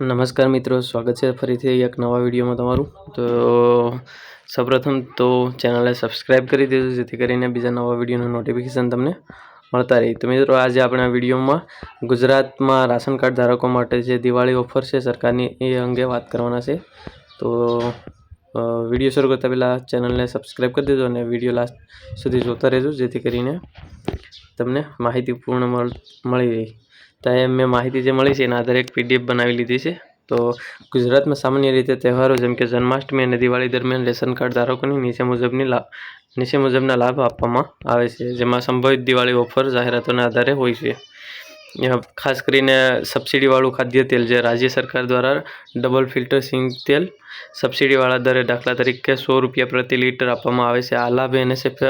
નમસ્કાર મિત્રો, સ્વાગત છે ફરીથી એક નવા વિડીયોમાં તમારું. તો સૌપ્રથમ તો ચેનલને સબસ્ક્રાઈબ કરી દેજો, જેથી કરીને બીજા નવા વિડીયોનું નોટિફિકેશન તમને મળતા રહી. તો મિત્રો, આજે આપણે વિડીયોમાં ગુજરાતમાં રાશન કાર્ડ ધારકો માટે જે દિવાળી ઓફર છે, સરકારની એ અંગે વાત કરવાના છે. તો વીડિયો શરૂ કરતાં પહેલાં ચેનલને સબસ્ક્રાઈબ કરી દેજો અને વીડિયો લાસ્ટ સુધી જોતા રહેજો, જેથી કરીને તમને માહિતી પૂર્ણ મળ રહી. તો એમ મેં માહિતી જે મળી છે એના આધારે એક પીડીએફ બનાવી લીધી છે. તો ગુજરાતમાં સામાન્ય રીતે તહેવારો જેમ કે જન્માષ્ટમી અને દિવાળી દરમિયાન રેશન કાર્ડ ધારકોને નીચે મુજબની લાભ નીચે મુજબના લાભ આપવામાં આવે છે, જેમાં સંભવિત દિવાળી ઓફર જાહેરાતોના આધારે હોય છે. ખાસ કરીને સબસિડીવાળું ખાદ્ય તેલ જે રાજ્ય સરકાર દ્વારા ડબલ ફિલ્ટર સિંગ તેલ સબસિડીવાળા દરે દાખલા તરીકે સો રૂપિયા પ્રતિ લીટર આપવામાં આવે છે. આ લાભ એનએસએફ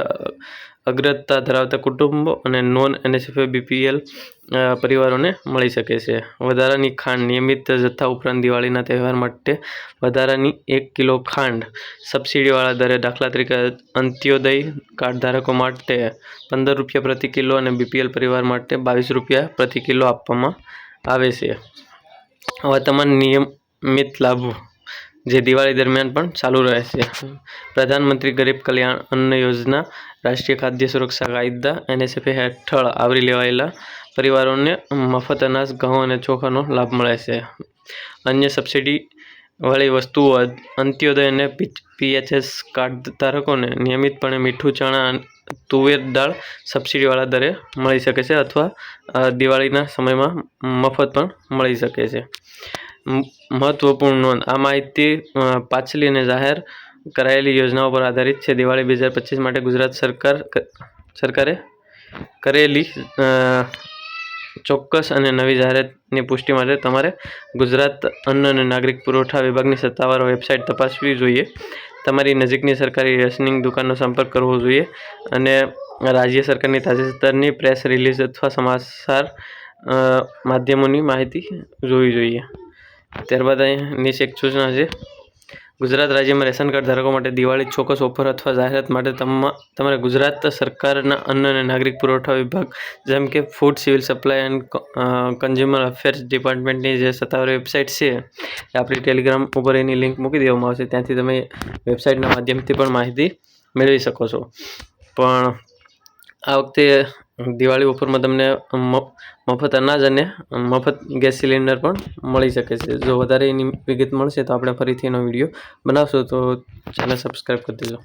અગ્રતા ધરાવતા કુટુંબો અને નોન એનએસએફ બીપીએલ પરિવારોને મળી શકે છે. વધારાની ખાંડ નિયમિત જથ્થા ઉપરાંત દિવાળીના તહેવાર માટે વધારાની એક કિલો ખાંડ સબસિડીવાળા દરે દાખલા તરીકે અંત્યોદય કાર્ડ ધારકો માટે પંદર રૂપિયા પ્રતિ કિલો અને બીપીએલ પરિવાર માટે બાવીસ રૂપિયા પ્રતિ કિલો આપવામાં આવે છે. તમામ નિયમિત લાભો જે દિવાળી દરમિયાન પણ ચાલુ રહેશે. પ્રધાનમંત્રી ગરીબ કલ્યાણ અન્ન યોજના, રાષ્ટ્રીય ખાદ્ય સુરક્ષા કાયદા, એનએસએફ હેઠળ આવરી લેવાયેલા પરિવારોને મફત અનાજ, ઘઉં અને ચોખાનો લાભ મળે છે. અન્ય સબસિડી વાળી વસ્તુઓ, અંત્યોદય અને પીએચએસ કાર્ડ ધારકોને નિયમિતપણે મીઠું, ચણા તુવેર દાળ સબસિડીવાળા દરે મળી શકે છે અથવા દિવાળીના સમયમાં મફત પણ મળી શકે છે. મહત્વપૂર્ણ નોંધ. આ માહિતી પાછલી અને જાહેર કરાયેલી યોજનાઓ પર આધારિત છે. દિવાળી બે હજાર પચીસ માટે ગુજરાત સરકાર સરકારે કરેલી ચોક્કસ અને નવી જાહેરાતની પુષ્ટિ માટે તમારે ગુજરાત અન્ન અને નાગરિક પુરવઠા વિભાગની સત્તાવાર વેબસાઇટ તપાસવી જોઈએ. તમારી નજીકની સરકારી રેશનિંગ દુકાનનો સંપર્ક કરવો જોઈએ અને રાજ્ય સરકારની તાજેતરની પ્રેસ રિલીઝ અથવા સમાચાર માધ્યમોની માહિતી જોવી જોઈએ. ત્યારબાદ અહીં નીચે એક સૂચના છે. ગુજરાત રાજ્યમાં રેશન કાર્ડ ધારકો માટે દિવાળી ચોક્કસ ઓફર અથવા જાહેરાત માટે તમા, તમારે ગુજરાત સરકારના અન્ન અને નાગરિક પુરવઠા વિભાગ, જેમ કે food, civil supply and consumer affairs ડિપાર્ટમેન્ટની જે સત્તાવાર વેબસાઇટ છે આપણી ટેલિગ્રામ ઉપર એની લિંક મૂકી દેવામાં આવશે. ત્યાંથી તમે વેબસાઇટના માધ્યમથી પણ માહિતી મેળવી શકો છો. પણ આ વખતે દિવાળી ઓફરમાં તમને મફત અનાજ અને મફત ગેસ સિલિન્ડર પણ મળી શકે છે. જો વધારે એની વિગત મળશે તો આપણે ફરીથી એનો વીડિયો બનાવશું. તો ચેનલ સબસ્ક્રાઈબ કરી દેજો.